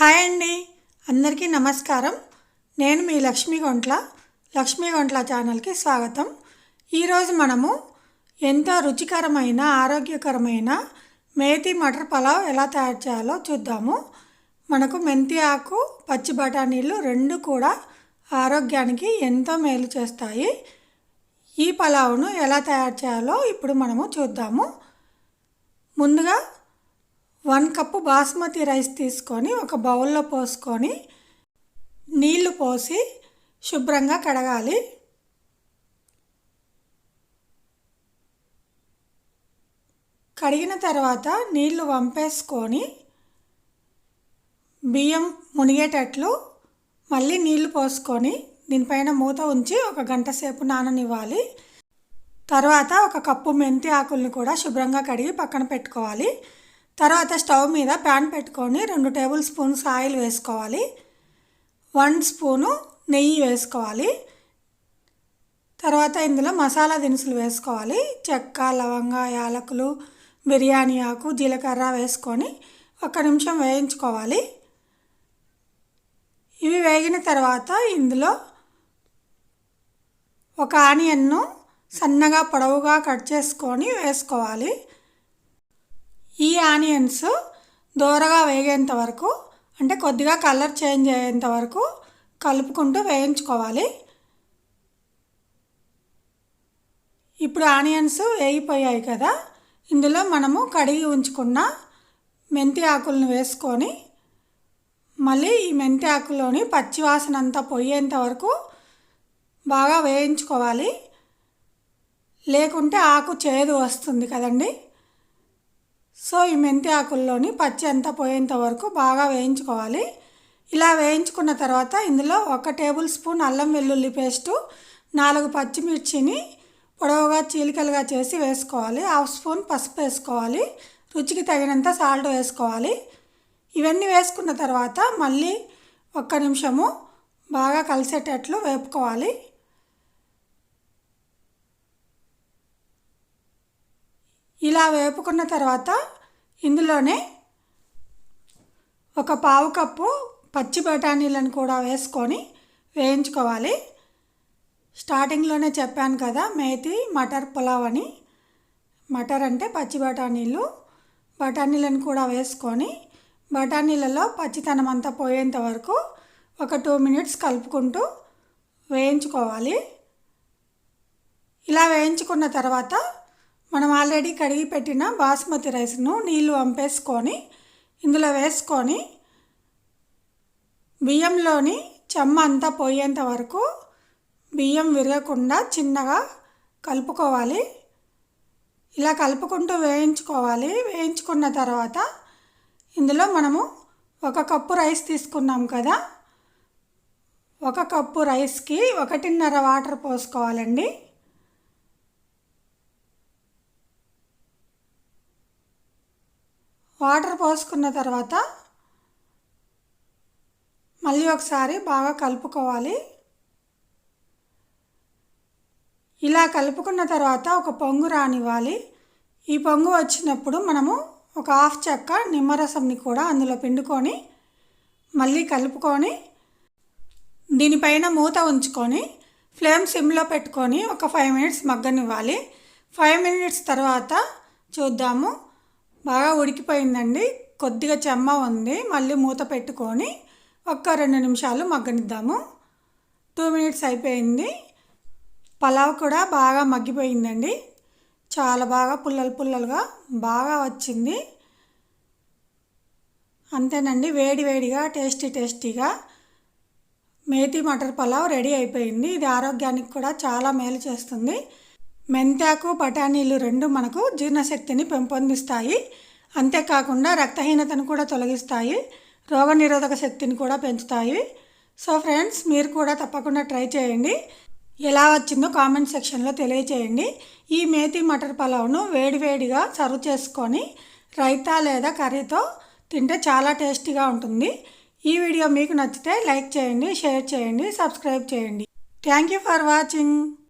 Hi అండి. అందరికీ నమస్కారం. నేను మీ లక్ష్మీ గొంట్ల లక్ష్మీ గొంట్ల ఛానల్కి స్వాగతం. ఈరోజు మనము ఎంతో రుచికరమైన ఆరోగ్యకరమైన మేతి మటర్ పలావ్ ఎలా తయారు చేయాలో చూద్దాము. మనకు మెంతి ఆకు పచ్చి బఠానీలు రెండు కూడా ఆరోగ్యానికి ఎంతో మేలు చేస్తాయి. ఈ పలావును ఎలా తయారు చేయాలో ఇప్పుడు మనము చూద్దాము. ముందుగా వన్ కప్పు బాస్మతి రైస్ తీసుకొని ఒక బౌల్లో పోసుకొని నీళ్ళు పోసి శుభ్రంగా కడగాలి. కడిగిన తర్వాత నీళ్ళు వంపేసుకొని బియ్యం మునిగేటట్లు మళ్ళీ నీళ్ళు పోసుకొని దీనిపైన మూత ఉంచి ఒక గంట సేపు నాననివ్వాలి. తర్వాత ఒక కప్పు మెంతి ఆకుల్ని కూడా శుభ్రంగా కడిగి పక్కన పెట్టుకోవాలి. తర్వాత స్టవ్ మీద ప్యాన్ పెట్టుకొని రెండు టేబుల్ స్పూన్స్ ఆయిల్ వేసుకోవాలి. వన్ స్పూను నెయ్యి వేసుకోవాలి. తర్వాత ఇందులో మసాలా దినుసులు వేసుకోవాలి. చెక్క లవంగ యాలకులు బిర్యానీ ఆకు జీలకర్ర వేసుకొని ఒక నిమిషం వేయించుకోవాలి. ఇవి వేగిన తర్వాత ఇందులో ఒక ఆనియన్ను సన్నగా పొడవుగా కట్ చేసుకొని వేసుకోవాలి. ఈ ఆనియన్స్ దూరగా వేగేంత వరకు అంటే కొద్దిగా కలర్ చేంజ్ అయ్యేంత వరకు కలుపుకుంటూ వేయించుకోవాలి. ఇప్పుడు ఆనియన్స్ వేగిపోయాయి కదా ఇందులో మనము కడిగి ఉంచుకున్న మెంతి ఆకులను వేసుకొని మళ్ళీ ఈ మెంతి ఆకులోని పచ్చివాసన అంతా పోయేంత వరకు బాగా వేయించుకోవాలి. లేకుంటే ఆకు చేదు వస్తుంది కదండీ. సో ఈ మెంతి ఆకుల్లోని పచ్చి అంతా పోయేంత వరకు బాగా వేయించుకోవాలి. ఇలా వేయించుకున్న తర్వాత ఇందులో ఒక టేబుల్ స్పూన్ అల్లం వెల్లుల్లి పేస్టు నాలుగు పచ్చిమిర్చిని పొడవుగా చీలికలుగా చేసి వేసుకోవాలి. హాఫ్ స్పూన్ పసుపు వేసుకోవాలి. రుచికి తగినంత సాల్ట్ వేసుకోవాలి. ఇవన్నీ వేసుకున్న తర్వాత మళ్ళీ ఒక్క నిమిషము బాగా కలిసేటట్లు వేపుకోవాలి. ఇలా వేపుకున్న తర్వాత ఇందులోనే ఒక పావు కప్పు పచ్చి బఠానీలను కూడా వేసుకొని వేయించుకోవాలి. స్టార్టింగ్లోనే చెప్పాను కదా మేతి మటర్ పులావ్ అని. మటర్ అంటే పచ్చి బఠానీలు. బఠానీలను కూడా వేసుకొని బఠానీలలో పచ్చితనం అంతా పోయేంత వరకు ఒక టూ మినిట్స్ కలుపుకుంటూ వేయించుకోవాలి. ఇలా వేయించుకున్న తర్వాత మనం ఆల్రెడీ కడిగి పెట్టిన బాస్మతి రైస్ను నీళ్ళు వంపేసుకొని ఇందులో వేసుకొని బియ్యంలోని చెమ్మ అంతా పోయేంత వరకు బియ్యం విరగకుండా చిన్నగా కలుపుకోవాలి. ఇలా కలుపుకుంటూ వేయించుకోవాలి. వేయించుకున్న తర్వాత ఇందులో మనము ఒక కప్పు రైస్ తీసుకున్నాం కదా ఒక కప్పు రైస్కి ఒకటిన్నర వాటర్ పోసుకోవాలండి. వాటర్ పోసుకున్న తర్వాత మళ్ళీ ఒకసారి బాగా కలుపుకోవాలి. ఇలా కలుపుకున్న తర్వాత ఒక పొంగు రానివ్వాలి. ఈ పొంగు వచ్చినప్పుడు మనము ఒక హాఫ్ చెక్క నిమ్మరసంని కూడా అందులో పిండుకొని మళ్ళీ కలుపుకొని దీనిపైన మూత ఉంచుకొని ఫ్లేమ్ సిమ్లో పెట్టుకొని ఒక ఫైవ్ మినిట్స్ మగ్గనివ్వాలి. ఫైవ్ మినిట్స్ తర్వాత చూద్దాము బాగా ఉడికిపోయిందండి. కొద్దిగా చెమ్మ ఉంది. మళ్ళీ మూత పెట్టుకొని ఒక్క రెండు నిమిషాలు మగ్గనిద్దాము. టూ మినిట్స్ అయిపోయింది. పలావ్ కూడా బాగా మగ్గిపోయిందండి. చాలా బాగా పుల్లలు పుల్లలుగా బాగా వచ్చింది. అంతేనండి. వేడి వేడిగా టేస్టీ టేస్టీగా మేతి మటర్ పలావ్ రెడీ అయిపోయింది. ఇది ఆరోగ్యానికి కూడా చాలా మేలు చేస్తుంది. మెంతాకు బఠానీలు రెండు మనకు జీర్ణశక్తిని పెంపొందిస్తాయి. అంతేకాకుండా రక్తహీనతను కూడా తొలగిస్తాయి. రోగనిరోధక శక్తిని కూడా పెంచుతాయి. సో ఫ్రెండ్స్ మీరు కూడా తప్పకుండా ట్రై చేయండి. ఎలా వచ్చిందో కామెంట్ సెక్షన్లో తెలియచేయండి. ఈ మేతి మటర్ పలావ్ను వేడివేడిగా సర్వ్ చేసుకొని రైతా లేదా కర్రీతో తింటే చాలా టేస్టీగా ఉంటుంది. ఈ వీడియో మీకు నచ్చితే లైక్ చేయండి షేర్ చేయండి సబ్స్క్రైబ్ చేయండి. Thank you for watching.